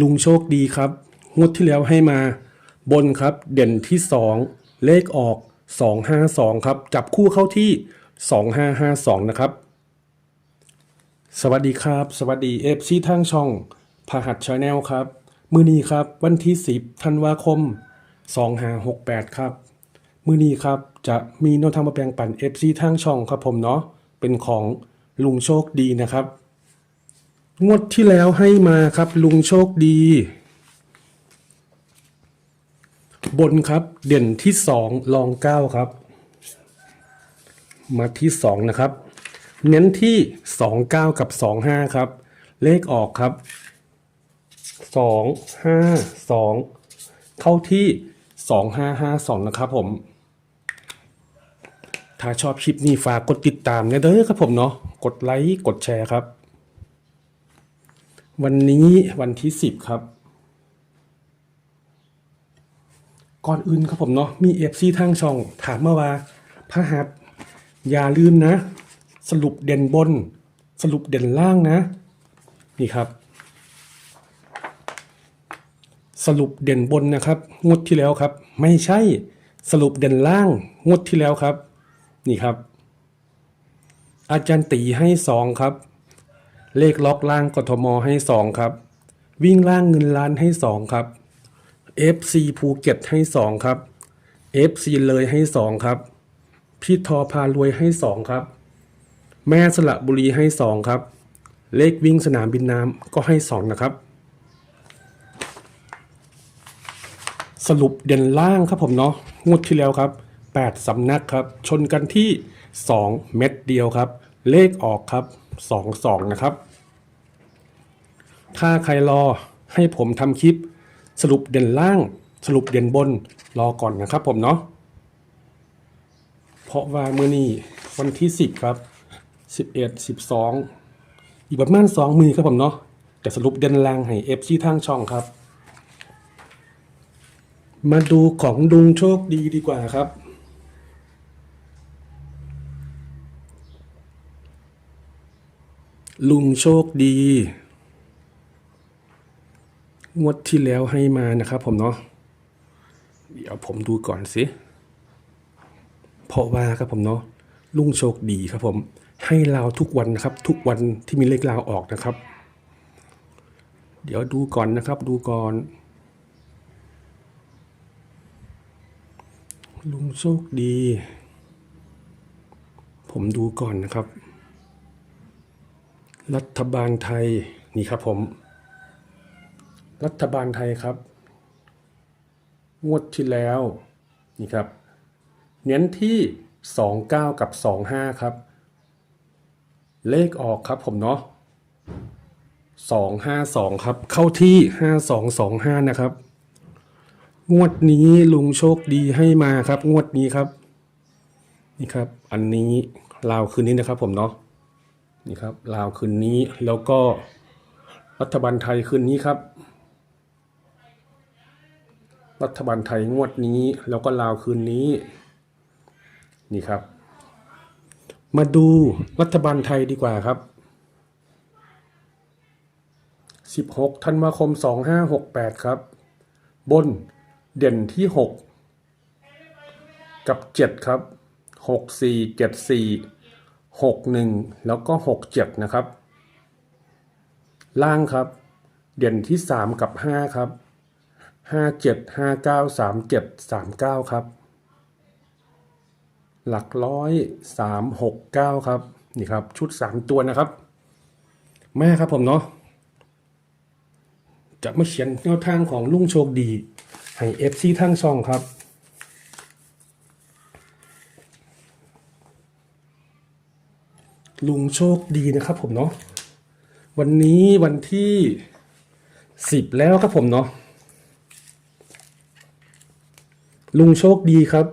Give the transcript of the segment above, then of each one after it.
ลุงโชคดีครับ งวดที่แล้วให้มา บนครับ เด่นที่ 2 เลขออก 252 ครับ จับคู่เข้าที่ 2552 นะครับ สวัสดีครับ สวัสดีเอฟซีทางช่องพหัสชาแนลครับ มือนี้ครับวันที่ 10ธันวาคม 2568 ครับ มือนี้ครับจะมีแนทางมาแปลงปั่น FC ทางช่องครับผมเนาะเป็นของลุงโชคดีนะครับ งวดที่แล้วให้มาครับ ลุงโชคดี บนครับเด่นที่สองลองเก้าครับ มาที่สองนะครับ เน้นที่สองเก้ากับสองห้าครับ เลขออกครับสองห้าสองเข้าที่สองห้าห้าสองนะครับผม ถ้าชอบคลิปนี้ฝากกดติดตามนะเด้อครับผมเนาะกดไลค์กดแชร์ครับ วันนี้วันที่สิบครับ ก่อนอื่นครับผมเนาะมีเอฟซีทางช่อง ถามมาว่าพระหัสอย่าลืมนะ สรุปเด่นบน สรุปเด่นล่างนะ นี่ครับ สรุปเด่นบนนะครับงวดที่แล้วครับ ไม่ใช่สรุปเด่นล่างงวดที่แล้วครับ นี่ครับ อาจารย์ตีให้สองครับ เลขล็อกล่างกทมให้สองครับ วิ่งล่างเงินล้านให้สองครับ FC ภูเก็ตให้สองครับ FC เลยให้สองครับ พี่ทอพารวยให้สองครับ แม่สละบุรีให้สองครับ เลขวิ่งสนามบินน้ำก็ให้สองนะครับ สรุปเด่นล่างครับผมเนาะงวดที่แล้วครับ 8สำนักครับ ชนกันที่ 2 เม็ดเดียวครับ เลขออกครับ2 2นะครับ ถ้าใครรอให้ผมทำคลิป สรุปเด่นล่าง สรุปเด่นบนรอก่อนนะครับผมเนาะเพราะว่าเมื่อนี้วันที่10ครับ11 12อีกประมาณ2มือครับผมเนาะแต่สรุปเด่นล่างให้เอฟซีทางช่องครับ มาดูของดุงโชคดีดีกว่าครับ ลุงโชคดี งวดที่แล้วให้มานะครับผมเนาะ เดี๋ยวผมดูก่อนสิ เพราะว่าครับผมเนาะ ลุงโชคดีครับผม ให้ลาวทุกวันนะครับ ทุกวันที่มีเลขลาวออกนะครับ เดี๋ยวดูก่อนนะครับ ดูก่อน ลุงโชคดี ผมดูก่อนนะครับ รัฐบาลไทยนี่ครับผม รัฐบาลไทยครับ งวดที่แล้วนี่ครับ เน้นที่ 29 กับ 25 ครับ เลขออกครับผมเนาะ252 ครับ เข้าที่ 5225 นะครับ งวดนี้ลุงโชคดีให้มาครับ งวดนี้ครับ นี่ครับ อันนี้ลาวคืนนี้นะครับผมเนาะ นี่ครับลาวคืนนี้แล้วก็รัฐบาลไทยคืนนี้ครับ รัฐบาลไทยงวดนี้ แล้วก็ลาวคืนนี้นี่ครับ มาดูรัฐบาลไทยดีกว่าครับ 16ธันวาคม 2568 ครับ บนเด่นที่ 6 กับ 7 ครับ 6 6 1 แล้วก็ 6 7 นะครับ ล่างครับ เด่นที่ 3 กับ 5 ครับ 5 7 5 9 3 7 3 9 ครับ หลักร้อยสามหกเก้าครับ นี่ครับ ชุด 3 ตัวนะครับ แม่ครับผมเนาะจะมาเขียนแนวทางของลุงโชคดี ให้เอฟซีทั้งช่องครับ ลุงโชคดีนะครับผมเนาะวันนี้วันที่สิบแล้วครับผมเนาะลุงโชคดีครับ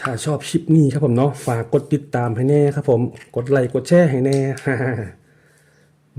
ถ้าชอบคลิปนี้ครับผมเนาะฝากกดติดตามให้แน่ครับผม กดไลค์กดแชร์ให้แน่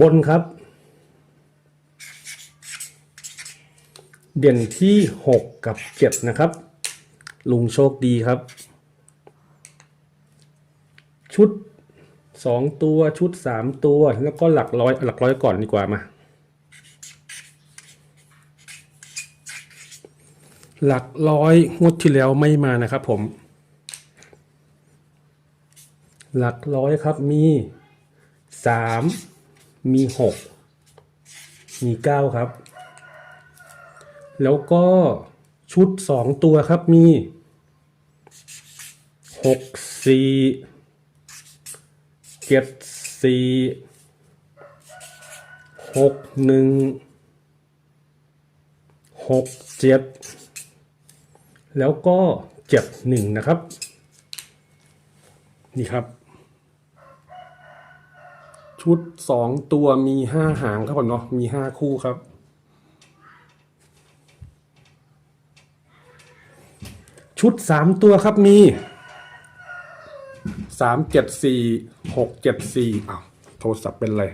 บนครับ เด่นที่ 6 กับ7นะครับ ลุงโชคดีครับ ชุดสองตัวชุดสามตัว แล้วก็หลักร้อยหลักร้อยก่อนดีกว่ามา หลักร้อยงวดที่แล้วไม่มานะครับผม หลักร้อยครับมีสามมีหกมีเก้าครับ แล้วก็ชุดสองตัวครับมีหกสี่เจ็ดสี่หกหนึ่งหกเจ็ดแล้วก็เจ็ดหนึ่งนะครับ นี่ครับ ชุดสองตัวมีห้าหางครับผมเนาะมีห้าคู่ครับ ชุดสามตัวครับมีสามเจ็ดสี่หกเจ็ดสี่อ้าวโทรศัพท์เป็นไร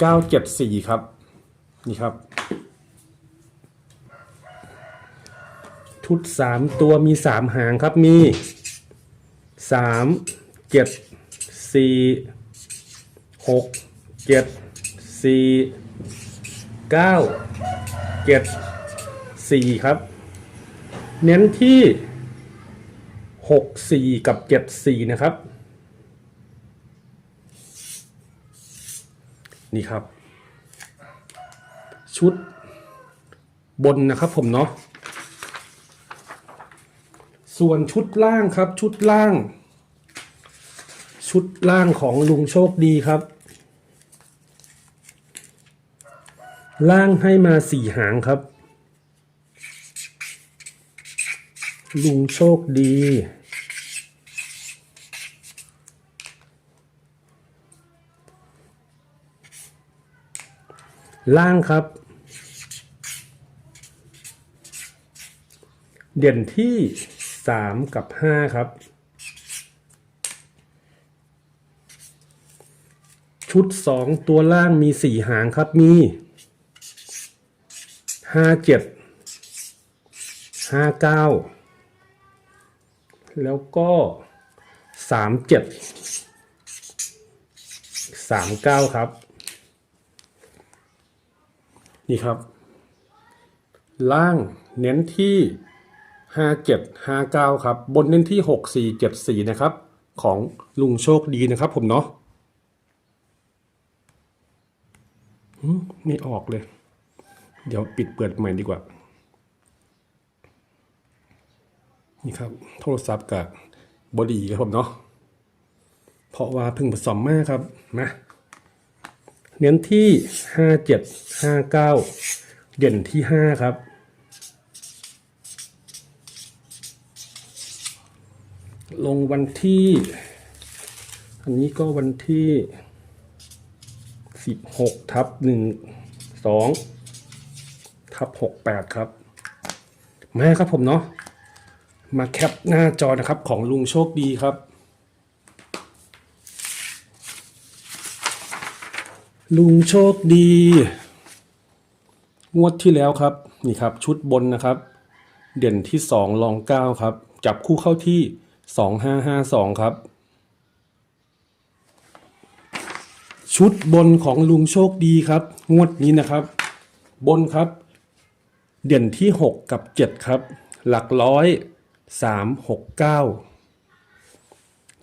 เก้าเจ็ดสี่ครับ นี่ครับ ชุดสามตัวมีสามหางครับมีสามเจ็ดสี่หกเจ็ดสี่เก้าเจ็ดสี่ครับ เน้นที่หกสี่กับเจ็ดสี่นะครับ นี่ครับ ชุดบนนะครับผมเนาะส่วนชุดล่างครับชุดล่าง ชุดล่างของลุงโชคดีครับ ล่างให้มาสี่หางครับ ลุงโชคดี ล่างครับ เด่นที่สามกับห้าครับ ชุดสองตัวล่างมีสี่หางครับมีห้าเจ็ดห้าเก้า แล้วก็สามเจ็ดสามเก้าครับ นี่ครับ ล่างเน้นที่ห้าเจ็ดห้าเก้าครับ บนเน้นที่หกสี่เจ็ดสี่นะครับ ของลุงโชคดีนะครับผมเนาะไม่ออกเลย เดี๋ยวปิดเปิดใหม่ดีกว่า นี่ครับ โทรศัพท์กับบอดีครับผมเนาะเพราะว่าพึ่งผสมมากครับนะเน้นที่ห้าเจ็ดห้าเก้าเด่นที่ห้าครับ ลงวันที่ อันนี้ก็วันที่สิบหกทับหนึ่งสองทับหกแปดครับ มาครับผมเนาะ มาแคปหน้าจอนะครับของลุงโชคดีครับ ลุงโชคดี งวดที่แล้วครับ นี่ครับ ชุดบนนะครับ เด่นที่สองรองเก้าครับ จับคู่เข้าที่สองห้าห้าสองครับ ชุดบนของลุงโชคดีครับ งวดนี้นะครับ บนครับ เด่นที่หกกับเจ็ดครับหลักร้อย สามหกเก้า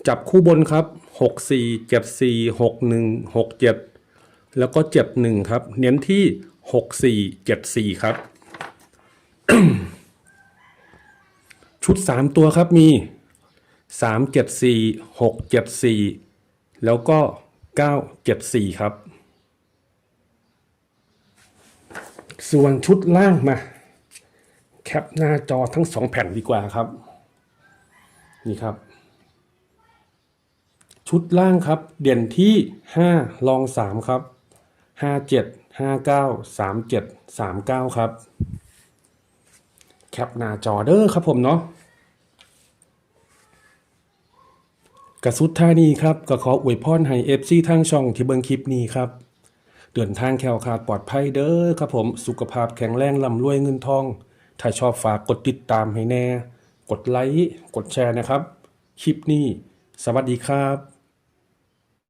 จับคู่บนครับหกสี่เจ็ดสี่หกหนึ่งหกเจ็ดแล้วก็เจ็ดหนึ่งครับ เน้นที่หกสี่เจ็ดสี่ครับ ชุดสามตัวครับมีสามเจ็ดสี่หกเจ็ดสี่แล้วก็เก้าเจ็ดสี่ครับ ส่วนชุดล่างมา แคปหน้าจอทั้งสองแผ่นดีกว่าครับ นี่ครับ ชุดล่างครับ เด่นที่ห้ารองสามครับห้าเจ็ดห้าเก้าสามเจ็ดสามเก้าครับ แคปหน้าจอเด้อครับผมเนาะกระสุดท่านี้ครับก็ขออวยพรให้เอฟซีทางช่องที่เบิ่งคลิปนี้ครับเดินทางแคล้วคลาดปลอดภัยเด้อครับผม สุขภาพแข็งแรงร่ำรวยเงินทอง ถ้าชอบฝากกดติดตามให้แน่ กดไลค์ กดแชร์นะครับ คลิปนี้ สวัสดีครับ